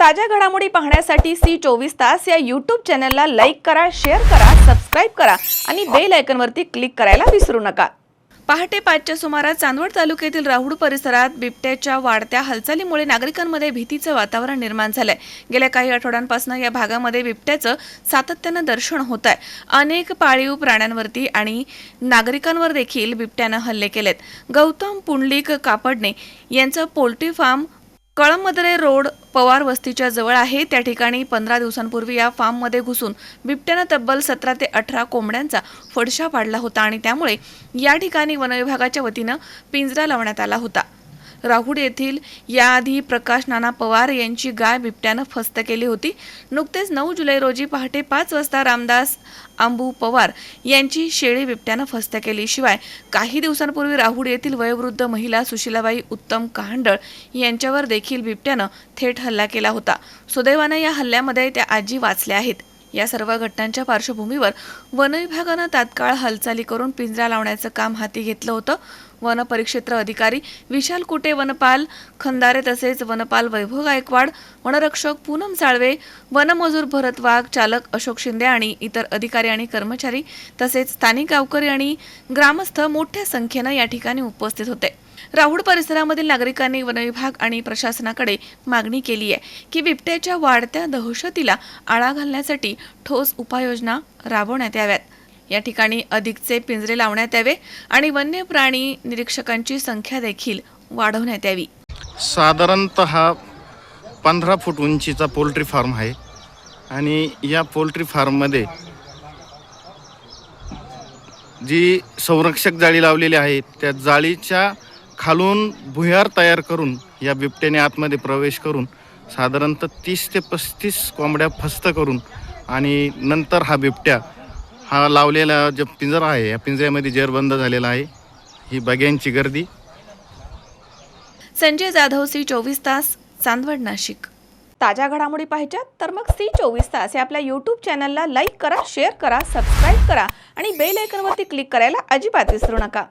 ताज्या घडामोडी पाहण्यासाठी सी चोवीस तास या यूट्यूब चॅनलला लाईक करा शेअर करा सबस्क्राईब करा आणि बेल आयकनवरती क्लिक करायला विसरू नका. पहाटे पाचच्या सुमारास चांदवड तालुक्यातील राहुड परिसरात बिबट्याच्या वाढत्या हालचालीमुळे नागरिकांमध्ये भीतीचं वातावरण निर्माण झालंय. गेल्या काही आठवड्यांपासून या भागामध्ये बिबट्याचं सातत्यानं दर्शन होत आहे अनेक पाळीव प्राण्यांवरती आणि नागरिकांवर देखील बिबट्यानं हल्ले केलेत. गौतम पुंडलिक कापडणे यांचं poultry farm Kalamdare road Pawar वस्तीच्या जवळ आहे. त्या ठिकाणी पंधरा दिवसांपूर्वी या फार्ममध्ये घुसून बिबट्यानं तब्बल सतरा ते अठरा कोंबड्यांचा फडशा पाडला होता आणि त्यामुळे या ठिकाणी वनविभागाच्या वतीनं पिंजरा लावण्यात आला होता. राहुड येथील याआधी प्रकाश नाना पवार यांची गाय बिबट्यानं फस्त केली होती. नुकतेच नऊ जुलै रोजी पहाटे पाच वाजता रामदास आंबू पवार यांची शेळी बिबट्यानं फस्त केली. शिवाय काही दिवसांपूर्वी राहुड येथील वयोवृद्ध महिला सुशीलाबाई उत्तम कहांडळ यांच्यावर देखील बिबट्यानं थेट हल्ला केला होता. सुदैवानं या हल्ल्यामध्ये त्या आजी वाचल्या आहेत. या सर्व घटनांच्या पार्श्वभूमीवर वनविभागानं तात्काळ हालचाली करून पिंजरा लावण्याचं काम हाती घेतलं होतं. वन परिक्षेत्र अधिकारी विशाल कुटे वनपाल खंदारे तसेच वनपाल वैभव गायकवाड वनरक्षक पूनम साळवे वनमजूर भरत वाघ चालक अशोक शिंदे आणि इतर अधिकारी आणि कर्मचारी तसेच स्थानिक गावकरी आणि ग्रामस्थ मोठ्या संख्येनं या ठिकाणी उपस्थित होते. राहुड परिसरामधील नागरिकांनी वनविभाग आणि प्रशासनाकडे मागणी केली आहे की बिबट्याच्या वाढत्या दहशतीला आळा घालण्यासाठी ठोस उपाययोजना राबवण्यात याव्यात. या ठिकाणी अधिकचे पिंजरे लावण्यात यावे आणि वन्य प्राणी निरीक्षकांची संख्या देखील वाढवण्यात यावी. साधारणत पंधरा फूट उंचीचा पोल्ट्री फार्म आहे आणि या पोल्ट्री फार्ममध्ये जी संरक्षक जाळी लावलेली आहे त्या जाळीच्या खालून भुयार तयार करून या बिबट्याने आतमध्ये प्रवेश करून साधारणतः तीस ते पस्तीस कोंबड्या फस्त करून आणि नंतर हा बिबट्या हा लावलेला जो पिंजरा आहे या पिंजऱ्यामध्ये जेरबंद झालेला आहे. ही बग्यांची गर्दी. संजय जाधव सी चोवीस तास चांदवड नाशिक. ताज्या घडामोडी पाहिजेत तर मग सी चोवीस तास या आपल्या यूट्यूब चॅनलला लाईक करा शेअर करा सबस्क्राईब करा आणि बेल आयकॉनवरती क्लिक करायला अजिबात विसरू नका.